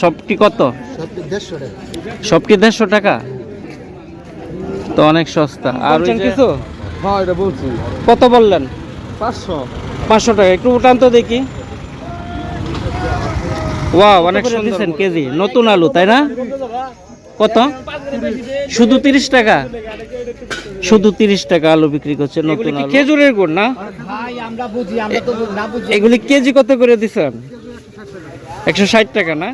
সবটি কত? দেড়শো টাকা। সবটি দেড়শো টাকা? তো অনেক সস্তা। আর কিছু? হ্যাঁ এটা বলছি। কত বললেন? পাঁচশো। পাঁচশো টাকা। একটু উঠান তো দেখি। ওয়াও অনেক সুন্দর কেজি? নতুন আলু তাই না? কত? শুধু তিরিশ টাকা? শুধু তিরিশ টাকা আলু বিক্রি করছে নতুন আলু। খেজুরের গুড় না? ভাই আমরা বুঝি আমরা তো না বুঝি। এগুলি কেজি কত করে দিছেন একশো ষাট টাকা না?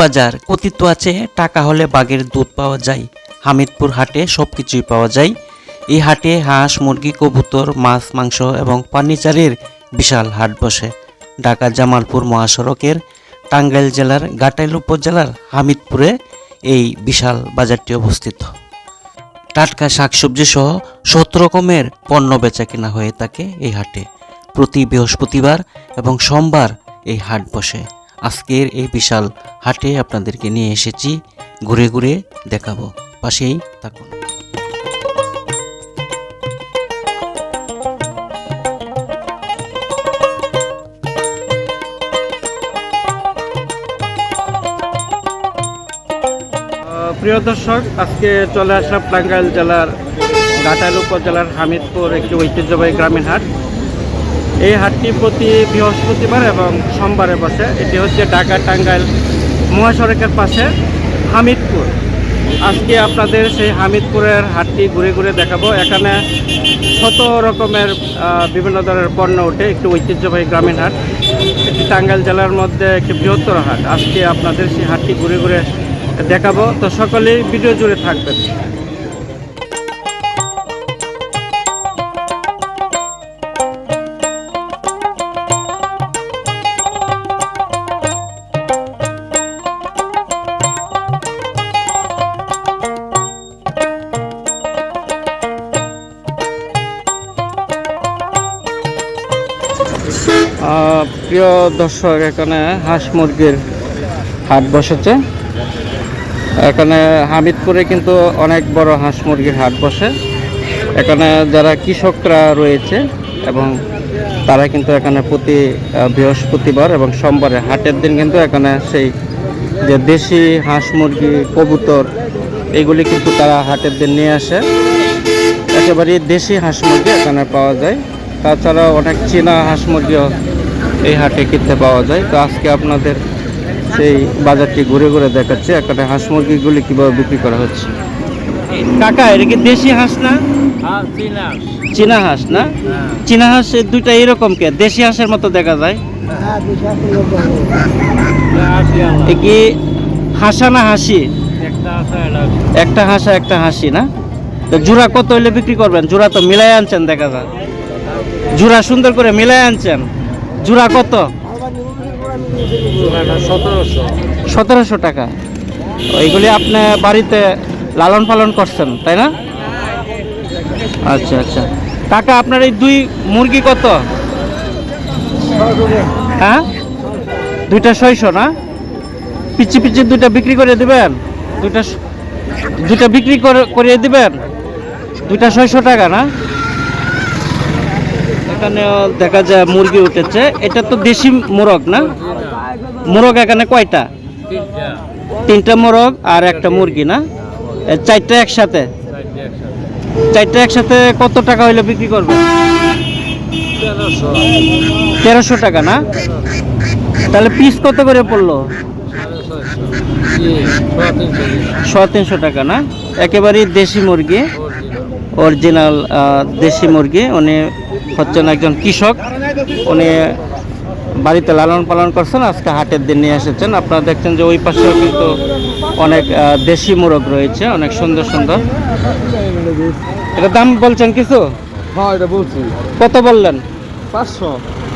বাজার কথিত আছে, টাকা হলে বাঘের দুধ পাওয়া যায়। হামিদপুর হাটে সব কিছুই পাওয়া যায়। এই হাটে হাঁস, মুরগি, কবুতর, মাছ, মাংস এবং ফার্নিচারের বিশাল হাট বসে। ঢাকা জামালপুর মহাসড়কের টাঙ্গাইল জেলার গাটাইল উপজেলার হামিদপুরে এই বিশাল বাজারটি অবস্থিত। টাটকা শাকসবজি সহ সত রকমের পণ্য বেচা কেনা হয়ে থাকে এই হাটে। প্রতি বৃহস্পতিবার এবং সোমবার এই হাট বসে। আজকের এই বিশাল হাটে আপনাদেরকে নিয়ে এসেছি। ঘুরে ঘুরে দেখাবো। পাশেই থাকুন। প্রিয় দর্শক, আজকে চলে আসলাম টাঙ্গাইল জেলার ঘাটাইল উপজেলার হামিদপুর একটি ঐতিহ্যবাহী গ্রামীণ হাট। এই হাটটি প্রতি বৃহস্পতিবার এবং সোমবারে বসে। এটি হচ্ছে ঢাকা টাঙ্গাইল মহাসড়কের পাশে হামিদপুর। আজকে আপনাদের সেই হামিদপুরের হাটটি ঘুরে ঘুরে দেখাবো। এখানে শত রকমের বিভিন্ন ধরনের পণ্য ওঠে। একটি ঐতিহ্যবাহী গ্রামীণ হাট, একটি টাঙ্গাইল জেলার মধ্যে একটি বৃহত্তর হাট। আজকে আপনাদের সেই হাটটি ঘুরে ঘুরে দেখাবো। তো সকলেই ভিডিও জুড়ে থাকবেন। প্রিয় দর্শক, এখানে হাঁস মুরগির হাট বসেছে। এখানে হামিদপুরে কিন্তু অনেক বড় হাঁস মুরগির হাট বসে। এখানে যারা কৃষকরা রয়েছে এবং তারা কিন্তু এখানে প্রতি বৃহস্পতিবার এবং সোমবারে হাটের দিন কিন্তু এখানে সেই যে দেশি হাঁস মুরগি, কবুতর, এগুলি কিন্তু তারা হাটের দিন নিয়ে আসে। একেবারেই দেশি হাঁস মুরগি এখানে পাওয়া যায়। তাছাড়াও অনেক চীনা হাঁস মুরগিও এই হাটে কিনতে পাওয়া যায়। তো আজকে আপনাদের সেই বাজারটি ঘুরে ঘুরে দেখাচ্ছে একটা হাঁস মুরগিগুলি কীভাবে বিক্রি করা হচ্ছে। কাকা এটা কি দেশি হাঁস না? চীনা হাঁস। না? চীনা হাঁস দুইটা এরকম কে? দেশি হাঁসের মতো দেখা যায়। এ কি হাসা না হাসি? একটা হাসা একটা হাসি। না? তো জোড়া কত হইলে বিক্রি করবেন? জোড়া তো মিলাই আনছেন দেখা যায় জোড়া সুন্দর করে মিলাই আনছেন। জোড়া কত? সতেরোশো। টাকা। এইগুলি আপনি বাড়িতে লালন পালন করছেন তাই না? আচ্ছা আচ্ছা। কাকা আপনার এই দুই মুরগি কত? হ্যাঁ? দুইটা ছয়শো না? পিচি পিচি দুইটা বিক্রি করে দিবেন? দুইটা দুইটা বিক্রি করে- করিয়ে দিবেন? দুইটা ছয়শো টাকা না? এখানেও দেখা যায় মুরগি উঠেছে। এটা তো দেশি মোরগ না? মোরগ এখানে কয়টা? তিনটা মোরগ আর একটা মুরগি না? চারটা একসাথে? চারটা একসাথে কত টাকা হইলে বিক্রি করবে? তেরোশো টাকা না? তাহলে পিস কত করে পড়ল? সোয়া তিনশো টাকা না? একেবারেই দেশি মুরগি। অরিজিনাল দেশি মুরগি। উনি হচ্ছেন একজন কৃষক। উনি বাড়িতে লালন পালন করছেন আজকে হাটের দিন নিয়ে এসেছেন। আপনারা দেখছেন যে ওই পাশেও কিন্তু অনেক দেশি মোরগ রয়েছে অনেক সুন্দর সুন্দর। এটা দাম বলছেন কিছু? হ্যাঁ এটা বলছি। কত বললেন? পাঁচশো।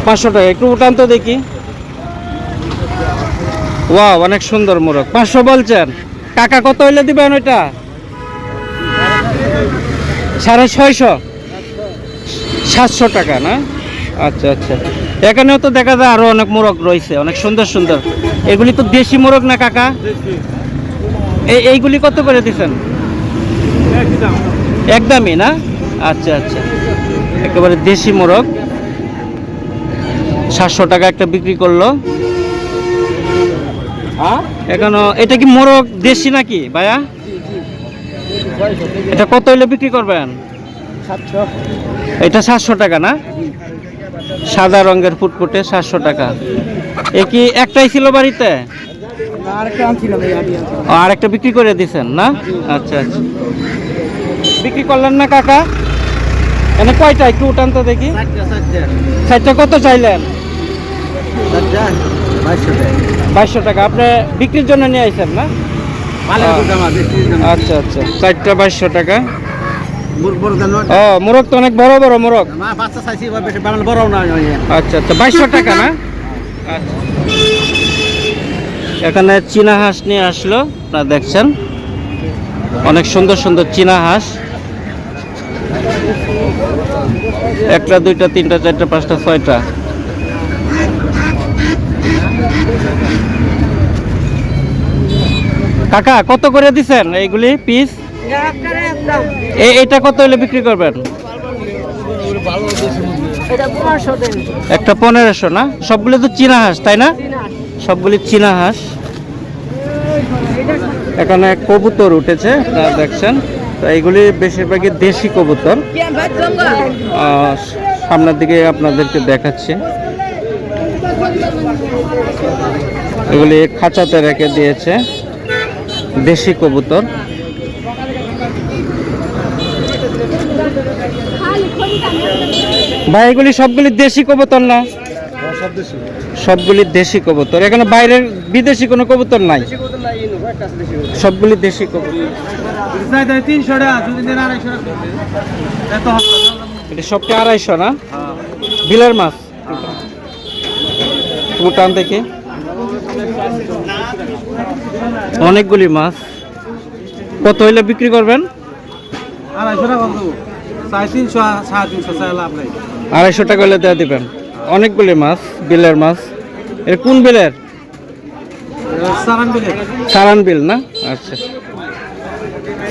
পাঁচশো টাকা একটু উঠান তো দেখি। ওয়াও অনেক সুন্দর মোরগ। পাঁচশো বলছেন? কাকা কত হইলে দিবেন ওইটা? সাড়ে ছয়শো। সাতশো টাকা না? আচ্ছা আচ্ছা। এখানেও তো দেখা যায় আরও অনেক মোরগ রয়েছে অনেক সুন্দর সুন্দর। এগুলি তো দেশি মোরগ না কাকা? এই এইগুলি কত করে দিচ্ছেন একদমই না? আচ্ছা আচ্ছা। একেবারে দেশি মোরগ। সাতশো টাকা একটা বিক্রি করল। এখনও এটা কি মোরগ দেশি নাকি ভাইয়া? এটা কত হইলে বিক্রি করবেন? সাতশো। এটা সাতশো টাকা না? সাদা রঙের ফুটফুটে সাতশো টাকা। এ কি একটাই ছিল বাড়িতে? আর একটা বিক্রি করে দিছেন না? আচ্ছা আচ্ছা। বিক্রি করলেন না কাকা? এনে কয়টা? একটু উঠান তো দেখি। চারটা চারটা। কত চাইলেন? বাইশশো টাকা। আপনি বিক্রির জন্য নিয়ে আইছেন না? আচ্ছা আচ্ছা। চারটা বাইশশো টাকা। ও মোরগ তো অনেক বড় বড় মোরগ। বাচ্চা চাইছি বড় না আচ্ছা আচ্ছা বাইশশো টাকা না? আচ্ছা। এখানে চীনা হাঁস নিয়ে আসলো আপনারা দেখছেন। অনেক সুন্দর সুন্দর চীনা হাঁস। একটা দুইটা তিনটা চারটা পাঁচটা ছয়টা। কাকা কত করে দিছেন এইগুলি পিস এটা কত হলে বিক্রি করবেন? একটা পনেরোশো না? সবগুলি তো চীনা হাঁস তাই না? সবগুলি চীনা হাঁস। এখানে কবুতর উঠেছে আপনারা দেখছেন। তো এইগুলি বেশিরভাগই দেশি কবুতর। সামনের দিকে আপনাদেরকে দেখাচ্ছি। এগুলি খাঁচাতে রেখে দিয়েছে দেশি কবুতর। ভাই, এগুলি সবগুলি দেশি কবুতর না? সবগুলি দেশি কবুতর। এখানে বাইরের বিদেশি কোনো কবুতর নাই? সবগুলি দেশি কবুতর। এটা সবটা আড়াইশো না? বিলের মাছ? ভুটান থেকে অনেকগুলি মাছ। কত হইলে বিক্রি করবেন? আড়াইশো টাকা সাড়ে তিনশো সাড়ে তিনশো চাই লাভ নাই। আড়াইশো টাকা হলে দেওয়া দিবেন। অনেকগুলি মাছ বিলের মাছ। এটা কোন বিলের? সারান বিলে সারান বিল না? আচ্ছা।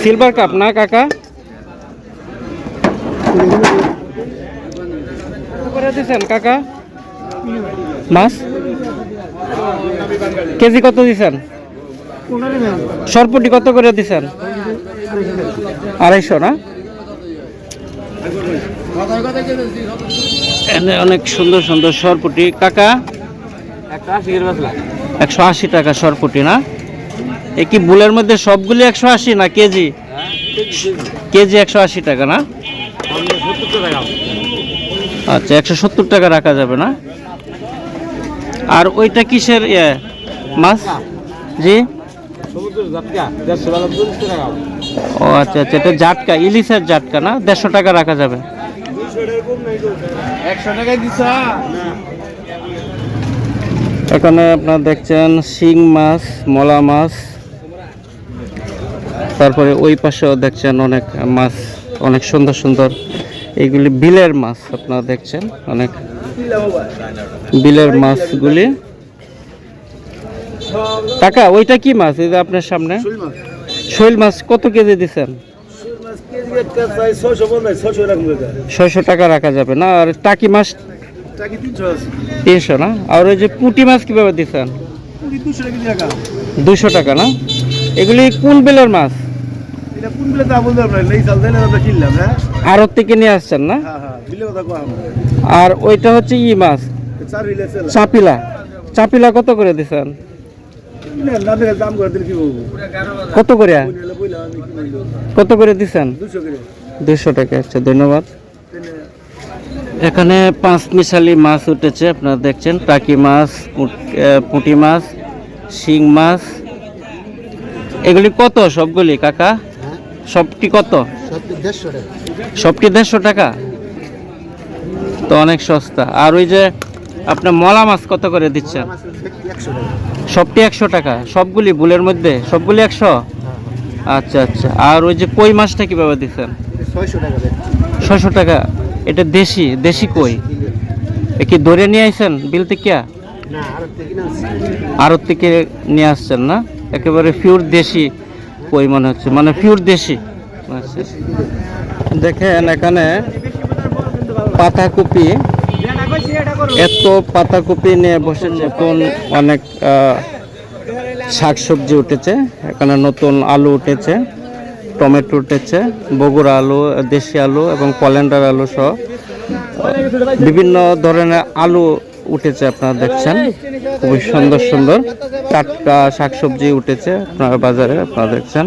সিলভার কাপ না কাকা? কত করে কাকা? মাছ? কেজি কত দিছেন? সরপুটি কত করে দিছেন? আড়াইশো না? অনেক সুন্দর সুন্দর সরপুটি। কাকা? একশো আশি টাকা সরপুটি না? এ কি বুলের মধ্যে সবগুলি একশো আশি না কেজি? কেজি একশো আশি টাকা না? আচ্ছা একশো সত্তর টাকা রাখা যাবে না? আর ওইটা কিসের ইয়ে? মাছ? জি? টাকা টাকা ও আচ্ছা আচ্ছা এটা জাটকা ইলিশের জাটকা না? দেড়শো টাকা রাখা যাবে। একশো টাকায় দিছ? এখানে আপনারা দেখছেন শিং মাছ মলা মাছ। তারপরে ওই পাশেও দেখছেন অনেক মাছ অনেক সুন্দর সুন্দর। এইগুলি বিলের মাছ আপনারা দেখছেন অনেক বিলের মাছগুলি। কাকা ওইটা কি মাছ? এই যে আপনার সামনে। শৈল মাছ কত কেজি দিচ্ছেন ছয়শো টাকা রাখা যাবে না? আর টাকি মাছ তিনশো না? আর ওই যে পুঁটি মাছ কীভাবে দিচ্ছেন দুশো টাকা না? এগুলি কোন বেলার মাছ? আড়ত থেকে নিয়ে আসছেন না? আর ওইটা হচ্ছে ই মাছ। চাপিলা। চাপিলা কত করে দিছেন? কত করে? কত করে দিচ্ছেন দুশো টাকা আচ্ছা ধন্যবাদ। এখানে পাঁচ মিশালি মাছ উঠেছে আপনারা দেখছেন। টাকি মাছ পুঁটি মাছ শিং মাছ। এগুলি কত সবগুলি কাকা? সবটি কত? দেড়শো টাকা। সবটি দেড়শো টাকা? তো অনেক সস্তা। আর ওই যে আপনার মলা মাছ কত করে দিচ্ছেন? সবটি একশো টাকা। সবগুলি বুলের মধ্যে? সবগুলি একশো? আচ্ছা আচ্ছা। আর ওই যে কই মাছটা কীভাবে দিচ্ছেন? ছয়শো টাকা। এটা দেশি দেশি কই? এ কি ধরে নিয়ে আইছেন বিল থেকে? না আর থেকে নিয়ে আসছেন না? একেবারে পিওর দেশি কই মনে হচ্ছে। মানে পিওর দেশি। আচ্ছা। দেখেন এখানে পাতাকপি এত পাতাকপি নিয়ে বসেছে নতুন অনেক শাকসবজি উঠেছে এখানে নতুন আলু উঠেছে টমেটো উঠেছে বগুড়া আলু দেশি আলু এবং পলেন্ডার আলু সহ বিভিন্ন ধরনের আলু উঠেছে আপনারা দেখছেন। খুবই সুন্দর সুন্দর টাটকা শাকসবজি উঠেছে আপনার বাজারে আপনারা দেখছেন।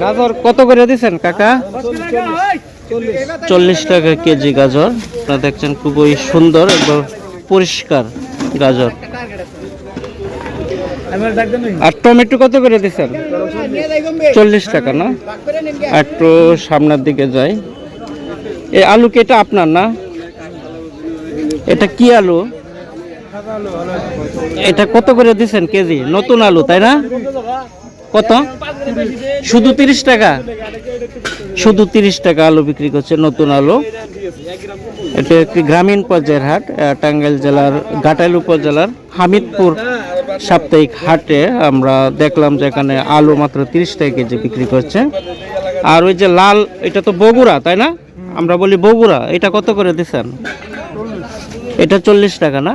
গাজর কত করে দিচ্ছেন কাকা? চল্লিশ টাকা কেজি গাজর। আপনারা দেখছেন, খুবই সুন্দর এবং পরিষ্কার গাজর। আর টমেটো কত করে দিচ্ছেন? চল্লিশ টাকা, না? একটু সামনের দিকে যাই। এই আলু কি এটা আপনার না? এটা কি আলু? এটা কত করে দিচ্ছেন কেজি? নতুন আলু, তাই না? কত? শুধু তিরিশ টাকা? শুধু তিরিশ টাকা আলু বিক্রি করছে নতুন আলু। এটা একটি গ্রামীণ পর্যায়ের হাট টাঙ্গাইল জেলার ঘাটাইল উপজেলার হামিদপুর সাপ্তাহিক হাটে আমরা দেখলাম যে এখানে আলু মাত্র তিরিশ টাকা কেজি বিক্রি করছে। আর ওই যে লাল এটা তো বগুড়া তাই না? আমরা বলি বগুড়া এটা কত করে দিচ্ছেন এটা চল্লিশ টাকা না?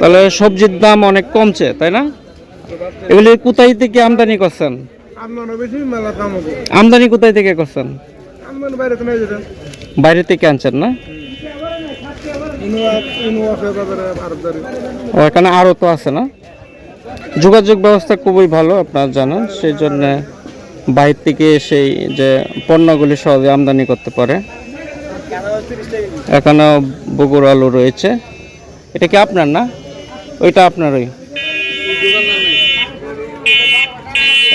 তাহলে সবজির দাম অনেক কমছে তাই না? এগুলি কোথায় থেকে আমদানি করছেন? আমদানি কোথায় থেকে করছেন? বাইরে থেকে আনছেন না? এখানে আরও তো আছে না? যোগাযোগ ব্যবস্থা খুবই ভালো আপনারা জানেন, সেই জন্য বাইরে থেকে সেই যে পণ্যগুলি সহজে আমদানি করতে পারে। এখানেও বগুড় আলু রয়েছে। এটা কি আপনার না? ওইটা আপনারই।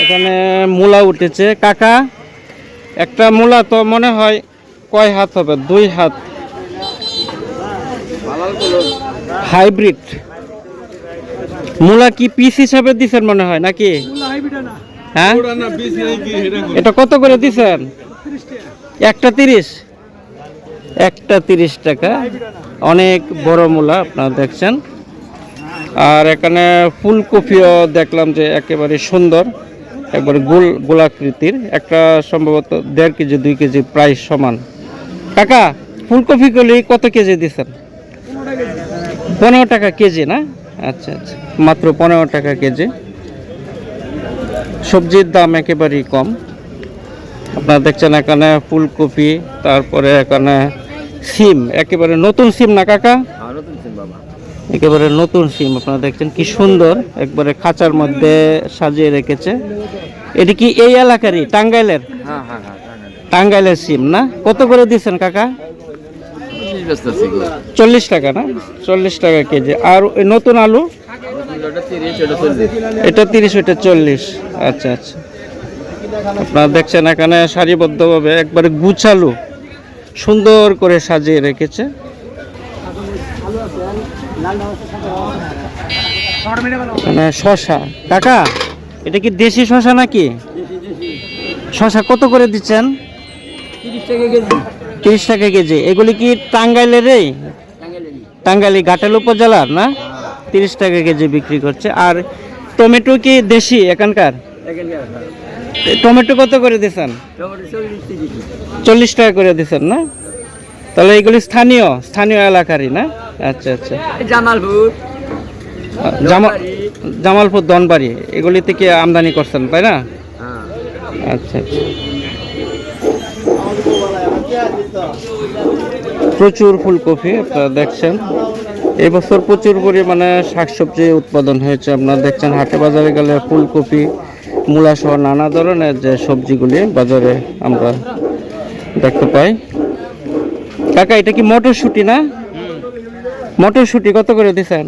এখানে মূলা উঠেছে। কাকা, একটা মূলা তো মনে হয় কয় হাত হবে? দুই হাত। হাইব্রিড মূলা কি পিস হিসাবে দিছেন মনে হয়, নাকি? হ্যাঁ? এটা কত করে দিছেন? একটা তিরিশ। একটা তিরিশ টাকা। অনেক বড় মূলা আপনারা দেখছেন। আর এখানে ফুলকপিও দেখলাম যে একেবারে সুন্দর, একবারে গোল গোলাকৃতির। একটা সম্ভবত দেড় কেজি, দুই কেজি প্রায় সমান। কাকা ফুলকপিগুলি কত কেজি দিচ্ছেন পনেরো টাকা কেজি না? আচ্ছা আচ্ছা মাত্র পনেরো টাকা কেজি। সবজির দাম একেবারেই কম। আপনারা দেখছেন এখানে ফুলকপি তারপরে এখানে সিম একেবারে নতুন সিম না কাকা? একেবারে নতুন সিম আপনারা দেখছেন কি সুন্দর একবারে খাঁচার মধ্যে সাজিয়ে রেখেছে। এটি কি এই এলাকারই টাঙ্গাইলের? টাঙ্গাইলের সিম, না? কত করে দিচ্ছেন কাকা? চল্লিশ টাকা, না? চল্লিশ টাকা কেজি। আর নতুন আলু? এটা তিরিশ, ওইটা চল্লিশ। আচ্ছা আচ্ছা। আপনারা দেখছেন এখানে সারিবদ্ধভাবে একবারে গুছালু। সুন্দর করে সাজিয়ে রেখেছে। মানে শশা কাকা, এটা কি দেশি শশা নাকি? শশা কত করে দিচ্ছেন? তিরিশ টাকা কেজি। এগুলি কি টাঙ্গাইলের টাঙ্গাইলি ঘাটাল উপজেলার না? তিরিশ টাকা কেজি বিক্রি করছে। আর টমেটো কি দেশি এখানকার? টমেটো কত করে দিচ্ছেন চল্লিশ টাকা করে দিচ্ছেন না? তাহলে এগুলি স্থানীয় স্থানীয় এলাকারই না? আচ্ছা আচ্ছা। জামালপুর জামা- জামালপুর দনবাড়ি। এগুলি থেকে আমদানি করছেন তাই না? আচ্ছা আচ্ছা। প্রচুর ফুলকপি আপনারা দেখছেন। এই বছর প্রচুর পরিমাণে শাকসবজি উৎপাদন হয়েছে। আপনারা দেখছেন হাটে বাজারে গেলে ফুলকপি মূলা সহ নানা ধরনের যে সবজিগুলি বাজারে আমরা দেখতে পাই। কাকা এটা কি মটরশুঁটি না? মটরশুঁটি কত করে দিচ্ছেন?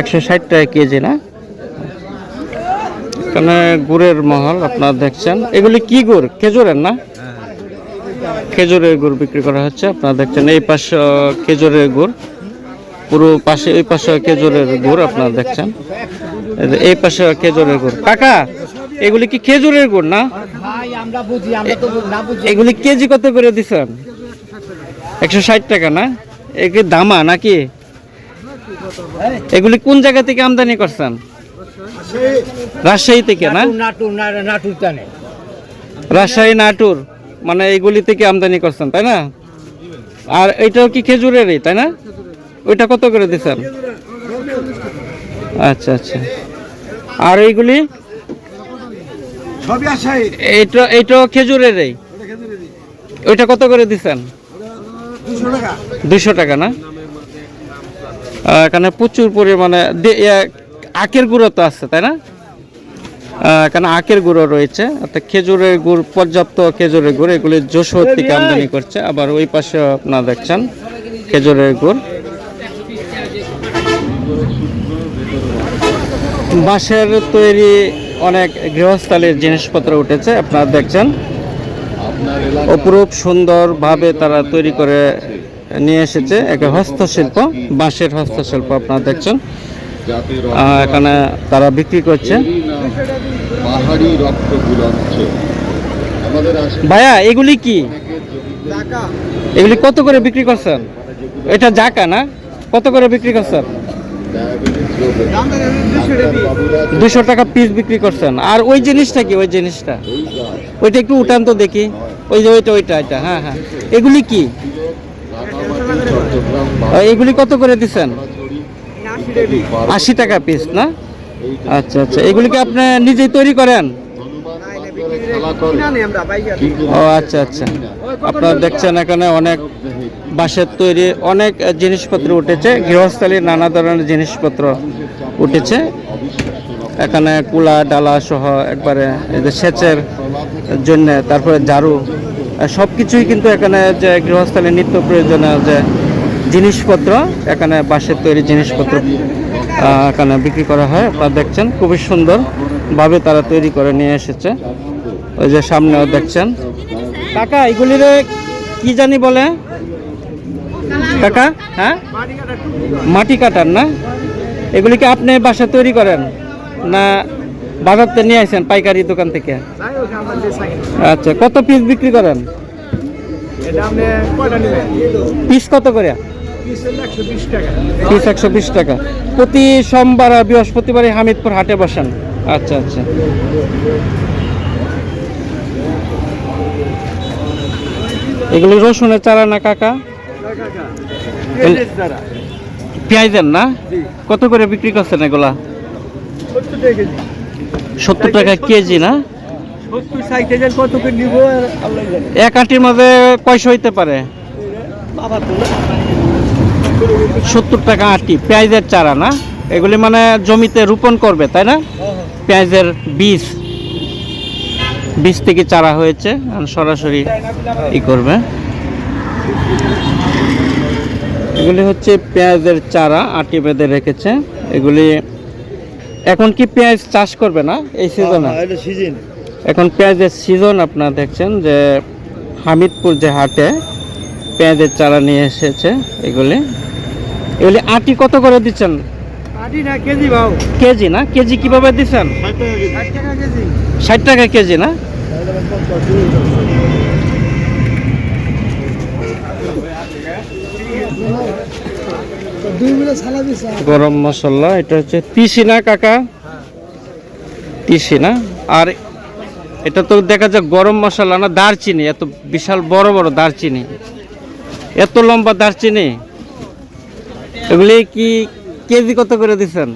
একশো ষাট টাকা কেজি না? এখানে গুড়ের মহল আপনারা দেখছেন। এগুলি কি গুড়? খেজুরের না? খেজুরের গুড় বিক্রি করা হচ্ছে। আপনারা দেখছেন এই পাশে খেজুরের গুড়। পুরো পাশে এই পাশে খেজুরের গুড় আপনারা দেখছেন। এই পাশে খেজুরের গুড়। কাকা এগুলি কি খেজুরের গুড় না? এগুলি কেজি কত করে দিচ্ছেন একশো ষাট টাকা না? এগুলি দামা নাকি? এগুলি কোন জায়গা থেকে আমদানি করছেন? রাজশাহী। থেকে না? নাটুর নাটুর রাজশাহী নাটুর। মানে এইগুলি থেকে আমদানি করছেন তাই না? আর এইটাও কি খেজুরেরই তাই না? ওইটা কত করে দিচ্ছেন? আচ্ছা আচ্ছা। আর এইগুলি? এইটা এইটাও খেজুরেরই? ওইটা কত করে দিচ্ছেন? দুশো টাকা। না? এখানে প্রচুর পরিমাণে আখের গুঁড়ো তো আছে তাই না? আহ, এখানে আখের গুঁড়ো রয়েছে অর্থাৎ খেজুরের গুড় পর্যাপ্ত খেজুরের গুড় এগুলি যশোর থেকে আমদানি করছে। আবার ওই পাশে আপনারা দেখছেন খেজুরের গুড়। বাঁশের তৈরি অনেক গৃহস্থালীর জিনিসপত্র উঠেছে আপনারা দেখছেন। অপরূপ সুন্দরভাবে তারা তৈরি করে নিয়ে এসেছে একটা হস্তশিল্প বাঁশের হস্তশিল্প আপনারা দেখছেন। এখানে তারা বিক্রি করছে। পাহাড়ি রক্ত আমাদের ভাইয়া এগুলি কি? এগুলি কত করে বিক্রি করছেন? এটা জাকা না? কত করে বিক্রি করছেন? দুশো টাকা পিস বিক্রি করছেন। আর ওই জিনিসটা কি? ওই জিনিসটা? ওইটা একটু উঠান তো দেখি। ওই যে ওইটা ওইটা এটা হ্যাঁ হ্যাঁ। এগুলি কি? এগুলি কত করে দিচ্ছেন? আশি টাকা পিস না? আচ্ছা আচ্ছা। এগুলি কি আপনি নিজেই তৈরি করেন? ও আচ্ছা আচ্ছা। আপনারা দেখছেন এখানে অনেক বাঁশের তৈরি অনেক জিনিসপত্র উঠেছে। গৃহস্থালীর নানা ধরনের জিনিসপত্র উঠেছে। এখানে কুলা, ডালা সহ একবারে সেচের জন্য, তারপরে ঝাড়ু সব কিছুই কিন্তু এখানে যে গৃহস্থালীর নিত্য প্রয়োজনীয় যে জিনিসপত্র, এখানে বাঁশের তৈরি জিনিসপত্র এখানে বিক্রি করা হয়। আপনারা দেখছেন খুবই সুন্দরভাবে তারা তৈরি করে নিয়ে এসেছে। ওই যে সামনেও দেখছেন। কাকা এগুলির কি জানি বলে? কাকা হ্যাঁ? মাটি কাটার না? এগুলি কি আপনি বাসা তৈরি করেন না বাজার থেকে নিয়ে আসেন পাইকারি দোকান থেকে? আচ্ছা কত পিস বিক্রি করেন? পিস কত করে? পিস একশো বিশ টাকা। প্রতি সোমবার আর বৃহস্পতিবারে হামিদপুর হাটে বসেন। আচ্ছা আচ্ছা। এগুলি রসুনের চারা না কাকা? পেঁয়াজের না? কত করে বিক্রি করছেন এগুলা? সত্তর টাকা কেজি। না? এক আটির মধ্যে কয়শো হইতে পারে? সত্তর টাকা আটি পেঁয়াজের চারা না? এগুলি মানে জমিতে রোপণ করবে তাই না? পেঁয়াজের বীজ বীজ থেকে চারা হয়েছে আর সরাসরি ই করবে। এগুলি হচ্ছে পেঁয়াজের চারা আটি বেঁধে রেখেছে। এগুলি এখন কি পেঁয়াজ চাষ করবে না এই সিজনে সিজন এখন পেঁয়াজের সিজন আপনারা দেখছেন যে হামিদপুর যে হাটে পেঁয়াজের চারা নিয়ে এসেছে এগুলি। এগুলি আটি কত করে দিচ্ছেন? আটি না কেজি ভাও। কেজি না? কেজি কীভাবে দিচ্ছেন? ষাট টাকা কেজি। ষাট টাকা কেজি। না? গরম মশলা এটা হচ্ছে তিসি না কাকা? তিসি না? আর এটা তো দেখা যায় গরম মশলা না দারচিনি এত বিশাল বড় বড় দারচিনি। এত লম্বা দারচিনি? এগুলি কি কেজি কত করে দিচ্ছেন?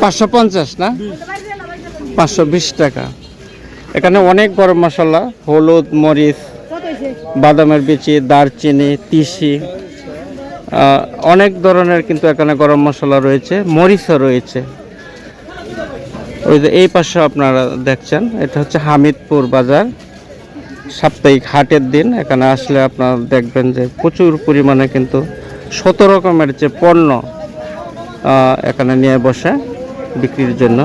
পাঁচশো পঞ্চাশ, না? পাঁচশো বিশ টাকা। এখানে অনেক গরম মশলা, হলুদ, মরিচ, বাদামের বিচি, দারচিনি, তিসি অনেক ধরনের কিন্তু এখানে গরম মশলা রয়েছে, মরিচও রয়েছে। ওই যে এই পাশে আপনারা দেখছেন, এটা হচ্ছে হামিদপুর বাজার। সাপ্তাহিক হাটের দিন, এখানে আসলে আপনারা দেখবেন যে প্রচুর পরিমাণে কিন্তু শত রকমের যে পণ্য এখানে নিয়ে বসে বিক্রির জন্য।